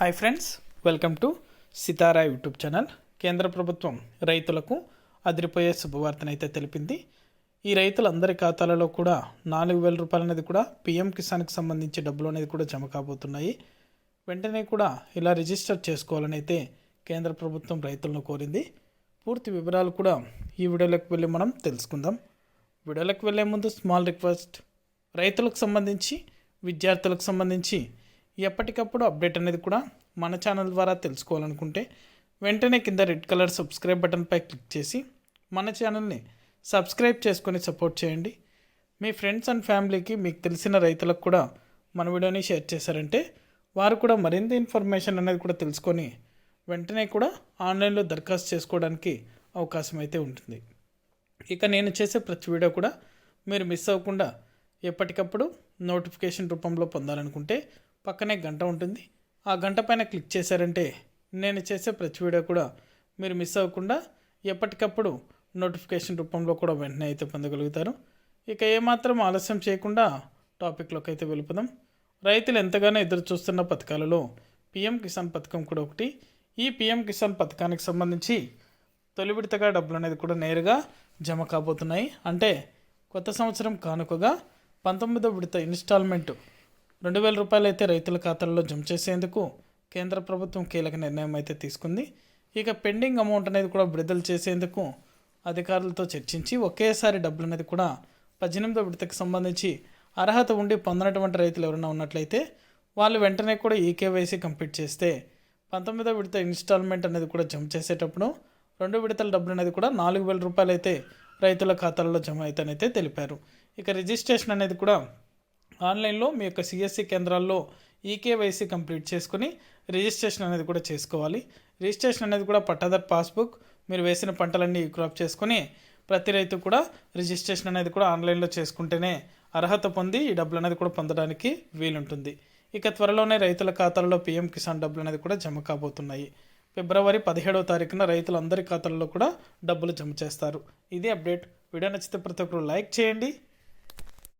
Hi friends welcome to Sitara YouTube channel. కేంద్ర ప్రభుత్వం రైతులకు అదిరిపోయే శుభవార్తనైతే తెలిపింది. ఈ రైతులందరి ఖాతాలలో కూడా నాలుగు వేల రూపాయలు అనేది కూడా పిఎం కిసాన్కి సంబంధించి డబ్బులు అనేది కూడా జమ కాబోతున్నాయి. వెంటనే కూడా ఇలా రిజిస్టర్ చేసుకోవాలని అయితే కేంద్ర ప్రభుత్వం రైతులను కోరింది. పూర్తి వివరాలు కూడా ఈ వీడియోలోకి వెళ్ళి మనం తెలుసుకుందాం. వీడియోలోకి వెళ్ళే ముందు స్మాల్ రిక్వెస్ట్. రైతులకు సంబంధించి విద్యార్థులకు సంబంధించి ఎప్పటికప్పుడు అప్డేట్ అనేది కూడా మన ఛానల్ ద్వారా తెలుసుకోవాలనుకుంటే వెంటనే కింద రెడ్ కలర్ సబ్స్క్రైబ్ బటన్పై క్లిక్ చేసి మన ఛానల్ని సబ్స్క్రైబ్ చేసుకొని సపోర్ట్ చేయండి. మీ ఫ్రెండ్స్ అండ్ ఫ్యామిలీకి మీకు తెలిసిన రైతులకు కూడా మన వీడియోని షేర్ చేశారంటే వారు కూడా మరింత ఇన్ఫర్మేషన్ అనేది కూడా తెలుసుకొని వెంటనే కూడా ఆన్లైన్లో దరఖాస్తు చేసుకోవడానికి అవకాశం అయితే ఉంటుంది. ఇక నేను చేసే ప్రతి వీడియో కూడా మీరు మిస్ అవ్వకుండా ఎప్పటికప్పుడు నోటిఫికేషన్ రూపంలో పొందాలనుకుంటే పక్కనే గంట ఉంటుంది. ఆ గంట పైన క్లిక్ చేశారంటే నేను చేసే ప్రతి వీడియో కూడా మీరు మిస్ అవ్వకుండా ఎప్పటికప్పుడు నోటిఫికేషన్ రూపంలో కూడా వెంటనే అయితే పొందగలుగుతారు. ఇక ఏమాత్రం ఆలస్యం చేయకుండా టాపిక్లోకి అయితే వెళ్ళిపోదాం. రైతులు ఎంతగానో ఎదురు చూస్తున్న పథకాలలో పిఎం కిసాన్ పథకం కూడా ఒకటి. ఈ పిఎం కిసాన్ పథకానికి సంబంధించి తొలి విడతగా డబ్బులు అనేది కూడా నేరుగా జమ కాబోతున్నాయి. అంటే కొత్త సంవత్సరం కానుకగా పంతొమ్మిదో విడత ఇన్స్టాల్మెంట్ రెండు వేల రూపాయలు అయితే రైతుల ఖాతాల్లో జమ చేసేందుకు కేంద్ర ప్రభుత్వం కీలక నిర్ణయం అయితే తీసుకుంది. ఇక పెండింగ్ అమౌంట్ అనేది కూడా విడుదల చేసేందుకు అధికారులతో చర్చించి ఒకేసారి డబ్బులు అనేది కూడా పద్దెనిమిదో విడతకు సంబంధించి అర్హత ఉండి పొందనటువంటి రైతులు ఎవరైనా ఉన్నట్లయితే వాళ్ళు వెంటనే కూడా ఈ కేవైసీ కంప్లీట్ చేస్తే పంతొమ్మిదో విడత ఇన్స్టాల్మెంట్ అనేది కూడా జమ చేసేటప్పుడు రెండు విడతల డబ్బులు అనేది కూడా నాలుగు వేల రూపాయలు అయితే రైతుల ఖాతాల్లో జమ అవుతానైతే తెలిపారు. ఇక రిజిస్ట్రేషన్ అనేది కూడా ఆన్లైన్లో మీ యొక్క సిఎస్సి కేంద్రాల్లో ఈకేవైసీ కంప్లీట్ చేసుకుని రిజిస్ట్రేషన్ అనేది కూడా చేసుకోవాలి. రిజిస్ట్రేషన్ అనేది కూడా పట్టాదార్ పాస్బుక్ మీరు వేసిన పంటలన్నీ క్రాప్ చేసుకుని ప్రతి రైతు కూడా రిజిస్ట్రేషన్ అనేది కూడా ఆన్లైన్లో చేసుకుంటేనే అర్హత పొంది ఈ డబ్బులు అనేది కూడా పొందడానికి వీలుంటుంది. ఇక త్వరలోనే రైతుల ఖాతాల్లో పీఎం కిసాన్ డబ్బులు అనేది కూడా జమ కాబోతున్నాయి. ఫిబ్రవరి పదిహేడవ తారీఖున రైతులందరి ఖాతాల్లో కూడా డబ్బులు జమ చేస్తారు. ఇది అప్డేట్. వీడియో నచ్చితే ప్రతి ఒక్కరు లైక్ చేయండి.